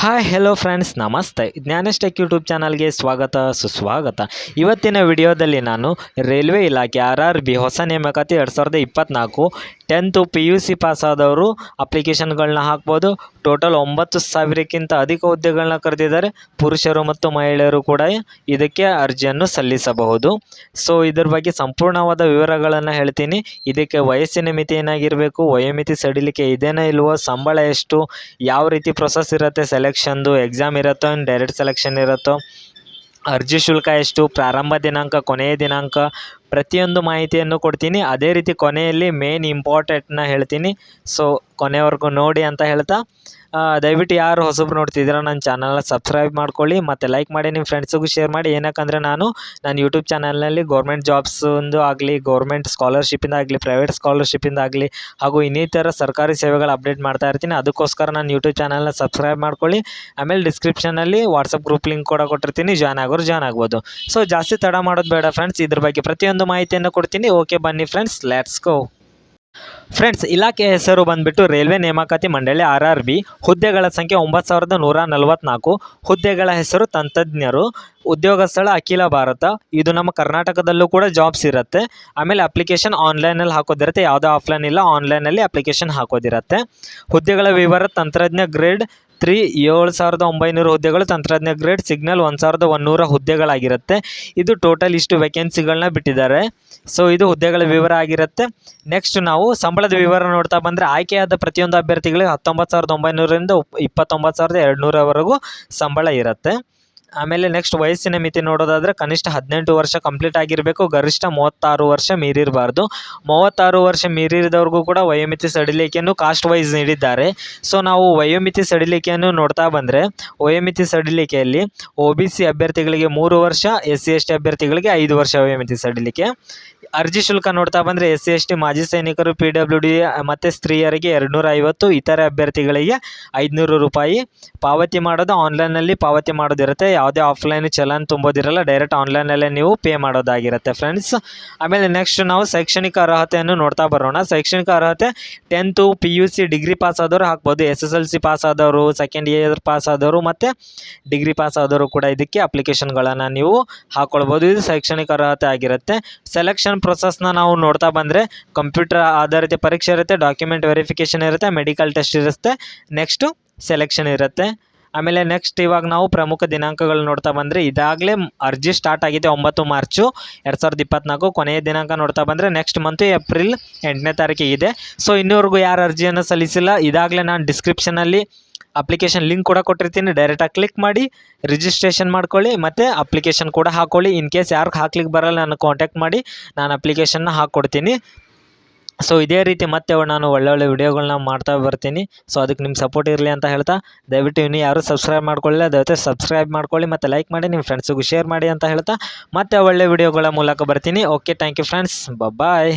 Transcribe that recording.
Hi hello friends ನಮಸ್ತೆ. ಜ್ಞಾನಸ್ಟೆಕ್ YouTube ಚಾನಲ್ಗೆ ಸ್ವಾಗತ, ಸುಸ್ವಾಗತ. ಇವತ್ತಿನ ವಿಡಿಯೋದಲ್ಲಿ ನಾನು ರೈಲ್ವೆ ಇಲಾಖೆ ಆರ್ ಆರ್ ಬಿ ಹೊಸ ನೇಮಕಾತಿ ಎರಡು ಸಾವಿರದ ಇಪ್ಪತ್ತ್ನಾಲ್ಕು ಟೆಂತು ಪಿ ಯು ಸಿ ಪಾಸಾದವರು ಅಪ್ಲಿಕೇಶನ್ಗಳನ್ನ ಹಾಕ್ಬೋದು. ಟೋಟಲ್ ಒಂಬತ್ತು ಸಾವಿರಕ್ಕಿಂತ ಅಧಿಕ ಹುದ್ದೆಗಳನ್ನ ಕರೆದಿದ್ದಾರೆ. ಪುರುಷರು ಮತ್ತು ಮಹಿಳೆಯರು ಕೂಡ ಇದಕ್ಕೆ ಅರ್ಜಿಯನ್ನು ಸಲ್ಲಿಸಬಹುದು. ಸೊ ಇದರ ಬಗ್ಗೆ ಸಂಪೂರ್ಣವಾದ ವಿವರಗಳನ್ನು ಹೇಳ್ತೀನಿ. ಇದಕ್ಕೆ ವಯಸ್ಸಿನ ಮಿತಿ ಏನಾಗಿರಬೇಕು, ವಯೋಮಿತಿ ಸಡಿಲಿಕೆ ಇದೇನೋ ಇಲ್ವೋ, ಸಂಬಳ ಎಷ್ಟು, ಯಾವ ರೀತಿ ಪ್ರೊಸೆಸ್ ಇರುತ್ತೆ ಸೆಲೆಕ್ಷನ್ದು ಎಕ್ಸಾಮ್ ಇರುತ್ತೋ ಡೈರೆಕ್ಟ್ ಸೆಲೆಕ್ಷನ್ ಇರುತ್ತೋ ಅರ್ಜಿ ಶುಲ್ಕ ಎಷ್ಟು, ಪ್ರಾರಂಭ ದಿನಾಂಕ, ಕೊನೆಯ ದಿನಾಂಕ, ಪ್ರತಿಯೊಂದು ಮಾಹಿತಿಯನ್ನು ಕೊಡ್ತೀನಿ. ಅದೇ ರೀತಿ ಕೊನೆಯಲ್ಲಿ ಮೇನ್ ಇಂಪಾರ್ಟೆಂಟ್ನ ಹೇಳ್ತೀನಿ. ಸೊ ಕೊನೆವರೆಗೂ ನೋಡಿ ಅಂತ ಹೇಳ್ತಾ ದಯವಿಟ್ಟು ಯಾರು ಹೊಸಬ್ರು ನೋಡ್ತಿದ್ದೀರಾ, ನನ್ನ ಚಾನಲ್ನ ಸಬ್ಸ್ಕ್ರೈಬ್ ಮಾಡ್ಕೊಳ್ಳಿ, ಮತ್ತು ಲೈಕ್ ಮಾಡಿ ನಿಮ್ಮ ಫ್ರೆಂಡ್ಸಿಗೂ ಶೇರ್ ಮಾಡಿ. ಏನಕ್ಕಂದರೆ ನಾನು ನನ್ನ ಯೂಟ್ಯೂಬ್ ಚಾನಲ್ನಲ್ಲಿ ಗೌರ್ಮೆಂಟ್ ಜಾಬ್ಸ್ ಒಂದು ಆಗಲಿ ಗೌರ್ಮೆಂಟ್ ಸ್ಕಾಲರ್ಶಿಪ್ಪಿಂದ ಆಗಲಿ ಪ್ರೈವೇಟ್ ಸ್ಕಾಲರ್ಶಿಪ್ಪಿಂದ ಆಗಲಿ, ಹಾಗೂ ಇನ್ನಿತರ ಸರ್ಕಾರಿ ಸೇವೆಗಳು ಅಪ್ಡೇಟ್ ಮಾಡ್ತಾ ಇರ್ತೀನಿ. ಅದಕ್ಕೋಸ್ಕರ ನಾನು ಯೂಟ್ಯೂಬ್ ಚಾನಲ್ನ ಸಬ್ಸ್ಕ್ರೈಬ್ ಮಾಡ್ಕೊಳ್ಳಿ. ಆಮೇಲೆ ಡಿಸ್ಕ್ರಿಪ್ಷನಲ್ಲಿ ವಾಟ್ಸಪ್ ಗ್ರೂಪ್ ಲಿಂಕ್ ಕೂಡ ಕೊಟ್ಟಿರ್ತೀನಿ. ಜಾಯ್ನ್ ಆಗೋರು ಜಾಯ್ನ್ ಆಗ್ಬೋದು. ಸೊ ಜಾಸ್ತಿ ತಡ ಮಾಡೋದು ಬೇಡ ಫ್ರೆಂಡ್ಸ್ ಇದ್ರ ಬಗ್ಗೆ ಪ್ರತಿಯೊಂದು ಮಾಹಿತಿಯನ್ನು ಕೊಡ್ತೀನಿ. ಓಕೆ ಬನ್ನಿ ಫ್ರೆಂಡ್ಸ್ ಲೆಟ್ಸ್ ಗೋ ಫ್ರೆಂಡ್ಸ್, ಇಲಾಖೆ ಹೆಸರು ಬಂದ್ಬಿಟ್ಟು ರೈಲ್ವೆ ನೇಮಕಾತಿ ಮಂಡಳಿ ಆರ್ ಆರ್ ಬಿ. ಹುದ್ದೆಗಳ ಸಂಖ್ಯೆ ಒಂಬತ್ತು ಸಾವಿರದ ನೂರ ನಲವತ್ನಾಲ್ಕು ಹುದ್ದೆಗಳ ಹೆಸರು ತಂತ್ರಜ್ಞರು ಉದ್ಯೋಗ ಸ್ಥಳ ಅಖಿಲ ಭಾರತ. ಇದು ನಮ್ಮ ಕರ್ನಾಟಕದಲ್ಲೂ ಕೂಡ ಜಾಬ್ಸ್ ಇರುತ್ತೆ. ಆಮೇಲೆ ಅಪ್ಲಿಕೇಶನ್ ಆನ್ಲೈನಲ್ಲಿ ಹಾಕೋದಿರುತ್ತೆ. ಯಾವುದೇ ಆಫ್ಲೈನ್ ಇಲ್ಲ, ಆನ್ಲೈನಲ್ಲಿ ಅಪ್ಲಿಕೇಶನ್ ಹಾಕೋದಿರುತ್ತೆ. ಹುದ್ದೆಗಳ ವಿವರ, ತಂತ್ರಜ್ಞ ಗ್ರೇಡ್ ತ್ರೀ ಏಳು ಸಾವಿರದ ಒಂಬೈನೂರು ಹುದ್ದೆಗಳು ತಂತ್ರಜ್ಞ ಗ್ರೇಡ್, ಸಿಗ್ನಲ್ ಒಂದು ಸಾವಿರದ ಒಂದೂರ ಹುದ್ದೆಗಳಾಗಿರುತ್ತೆ. ಇದು ಟೋಟಲ್ ಇಷ್ಟು ವೇಕೆನ್ಸಿಗಳನ್ನ ಬಿಟ್ಟಿದ್ದಾರೆ. ಸೊ ಇದು ಹುದ್ದೆಗಳ ವಿವರ ಆಗಿರುತ್ತೆ. ನೆಕ್ಸ್ಟ್ ನಾವು ಸಂಬಳದ ವಿವರ ನೋಡ್ತಾ ಬಂದರೆ ಆಯ್ಕೆಯಾದ ಪ್ರತಿಯೊಂದು ಅಭ್ಯರ್ಥಿಗಳಿಗೆ ಹತ್ತೊಂಬತ್ತು ಸಾವಿರದ ಒಂಬೈನೂರರಿಂದ ಇಪ್ಪತ್ತೊಂಬತ್ತು ಸಾವಿರದ ಎರಡುನೂರವರೆಗೂ ಸಂಬಳ ಇರುತ್ತೆ. ಆಮೇಲೆ ನೆಕ್ಸ್ಟ್ ವಯಸ್ಸಿನ ಮಿತಿ ನೋಡೋದಾದರೆ ಕನಿಷ್ಠ ಹದಿನೆಂಟು ವರ್ಷ ಕಂಪ್ಲೀಟ್ ಆಗಿರಬೇಕು, ಗರಿಷ್ಠ ಮೂವತ್ತಾರು ವರ್ಷ ಮೀರಿರಬಾರ್ದು. ಮೂವತ್ತಾರು ವರ್ಷ ಮೀರಿದವ್ರಿಗೂ ಕೂಡ ವಯೋಮಿತಿ ಸಡಿಲಿಕೆಯನ್ನು ಕಾಸ್ಟ್ ವೈಸ್ ನೀಡಿದ್ದಾರೆ. ಸೊ ನಾವು ವಯೋಮಿತಿ ಸಡಿಲಿಕೆಯನ್ನು ನೋಡ್ತಾ ಬಂದರೆ, ವಯೋಮಿತಿ ಸಡಿಲಿಕೆಯಲ್ಲಿ ಒ ಬಿ ಸಿ ಅಭ್ಯರ್ಥಿಗಳಿಗೆ ಮೂರು ವರ್ಷ ಎಸ್ ಸಿ ಎಸ್ ಟಿ ಅಭ್ಯರ್ಥಿಗಳಿಗೆ ಐದು ವರ್ಷ ವಯೋಮಿತಿ ಸಡಿಲಿಕೆ. ಅರ್ಜಿ ಶುಲ್ಕ ನೋಡ್ತಾ ಬಂದರೆ ಎಸ್ ಸಿ ಎಸ್ ಟಿ ಮಾಜಿ ಸೈನಿಕರು ಪಿ ಡಬ್ಲ್ಯೂ ಡಿ ಮತ್ತು ಸ್ತ್ರೀಯರಿಗೆ ಎರಡುನೂರ ಐವತ್ತು ಇತರೆ ಅಭ್ಯರ್ಥಿಗಳಿಗೆ ಐದುನೂರು ರೂಪಾಯಿ ಪಾವತಿ ಮಾಡೋದು ಆನ್ಲೈನಲ್ಲಿ ಪಾವತಿ ಮಾಡೋದಿರುತ್ತೆ. ಯಾವುದೇ ಆಫ್ಲೈನ್ ಚಲನ್ ತುಂಬೋದಿರಲ್ಲ ಡೈರೆಕ್ಟ್ ಆನ್ಲೈನಲ್ಲೇ ನೀವು ಪೇ ಮಾಡೋದಾಗಿರುತ್ತೆ ಫ್ರೆಂಡ್ಸ್ ಆಮೇಲೆ ನೆಕ್ಸ್ಟ್ ನಾವು ಶೈಕ್ಷಣಿಕ ಅರ್ಹತೆಯನ್ನು ನೋಡ್ತಾ ಬರೋಣ. ಶೈಕ್ಷಣಿಕ ಅರ್ಹತೆ tenth P U C degree pass ಆದವರು ಹಾಕ್ಬೋದು. S S L C pass ಆದವರು ಸೆಕೆಂಡ್ ಇಯರ್ ಪಾಸ್ ಆದವರು ಮತ್ತು ಡಿಗ್ರಿ ಪಾಸ್ ಆದವರು ಕೂಡ ಇದಕ್ಕೆ ಅಪ್ಲಿಕೇಶನ್ಗಳನ್ನು ನೀವು ಹಾಕ್ಕೊಳ್ಬೋದು ಇದು ಶೈಕ್ಷಣಿಕ ಅರ್ಹತೆ ಆಗಿರುತ್ತೆ. ಸೆಲೆಕ್ಷನ್ ಪ್ರೊಸೆಸ್ನ ನಾವು ನೋಡ್ತಾ ಬಂದರೆ ಕಂಪ್ಯೂಟರ್ ಆಧಾರಿತ ಪರೀಕ್ಷೆ ಇರುತ್ತೆ ಡಾಕ್ಯುಮೆಂಟ್ ವೆರಿಫಿಕೇಷನ್ ಇರುತ್ತೆ ಮೆಡಿಕಲ್ ಟೆಸ್ಟ್ ಇರುತ್ತೆ. ನೆಕ್ಸ್ಟು ಸೆಲೆಕ್ಷನ್ ಇರುತ್ತೆ. ಆಮೇಲೆ ನೆಕ್ಸ್ಟ್ ಇವಾಗ ನಾವು ಪ್ರಮುಖ ದಿನಾಂಕಗಳು ನೋಡ್ತಾ ಬಂದರೆ ಇದಾಗಲೇ ಅರ್ಜಿ ಸ್ಟಾರ್ಟ್ ಆಗಿದೆ ಒಂಬತ್ತು ಮಾರ್ಚು, ಎರಡು ಸಾವಿರದ ಇಪ್ಪತ್ತ್ನಾಲ್ಕು ಕೊನೆಯ ದಿನಾಂಕ ನೋಡ್ತಾ ಬಂದರೆ ನೆಕ್ಸ್ಟ್ ಮಂತು ಏಪ್ರಿಲ್ ಎಂಟನೇ ಇದೆ. ಸೊ ಇನ್ನೂವರೆಗೂ ಯಾರು ಅರ್ಜಿಯನ್ನು ಸಲ್ಲಿಸಿಲ್ಲ, ಇದಾಗಲೇ ನಾನು ಡಿಸ್ಕ್ರಿಪ್ಷನಲ್ಲಿ ಅಪ್ಲಿಕೇಶನ್ ಲಿಂಕ್ ಕೂಡ ಕೊಟ್ಟಿರ್ತೀನಿ. ಡೈರೆಕ್ಟಾಗಿ ಕ್ಲಿಕ್ ಮಾಡಿ ರಿಜಿಸ್ಟ್ರೇಷನ್ ಮಾಡ್ಕೊಳ್ಳಿ, ಮತ್ತು ಅಪ್ಲಿಕೇಶನ್ ಕೂಡ ಹಾಕ್ಕೊಳ್ಳಿ ಇನ್ ಕೇಸ್ ಯಾರಿಗೆ ಹಾಕ್ಲಿಕ್ಕೆ ಬರಲ್ಲ ನಾನು ಕಾಂಟ್ಯಾಕ್ಟ್ ಮಾಡಿ, ನಾನು ಅಪ್ಲಿಕೇಶನ್ನ ಹಾಕ್ಕೊಡ್ತೀನಿ ಸೊ ಇದೇ ರೀತಿ ಮತ್ತೆ ನಾನು ಒಳ್ಳೊಳ್ಳೆ ವೀಡಿಯೋಗಳನ್ನ ಮಾಡ್ತಾ ಬರ್ತೀನಿ. ಸೊ ಅದಕ್ಕೆ ನಿಮ್ಮ ಸಪೋರ್ಟ್ ಇರಲಿ ಅಂತ ಹೇಳ್ತಾ, ದಯವಿಟ್ಟು ಇನ್ನೂ ಯಾರು ಸಬ್ಸ್ಕ್ರೈಬ್ ಮಾಡ್ಕೊಳ್ಳಿಲ್ಲ, ದಯವಿಟ್ಟು ಸಬ್ಸ್ಕ್ರೈಬ್ ಮಾಡ್ಕೊಳ್ಳಿ ಮತ್ತು ಲೈಕ್ ಮಾಡಿ ನಿಮ್ಮ ಫ್ರೆಂಡ್ಸಿಗೂ ಶೇರ್ ಮಾಡಿ ಅಂತ ಹೇಳ್ತಾ, ಮತ್ತೆ ಒಳ್ಳೆ ವಿಡಿಯೋಗಳ ಮೂಲಕ ಬರ್ತೀನಿ. Okay thank you friends bye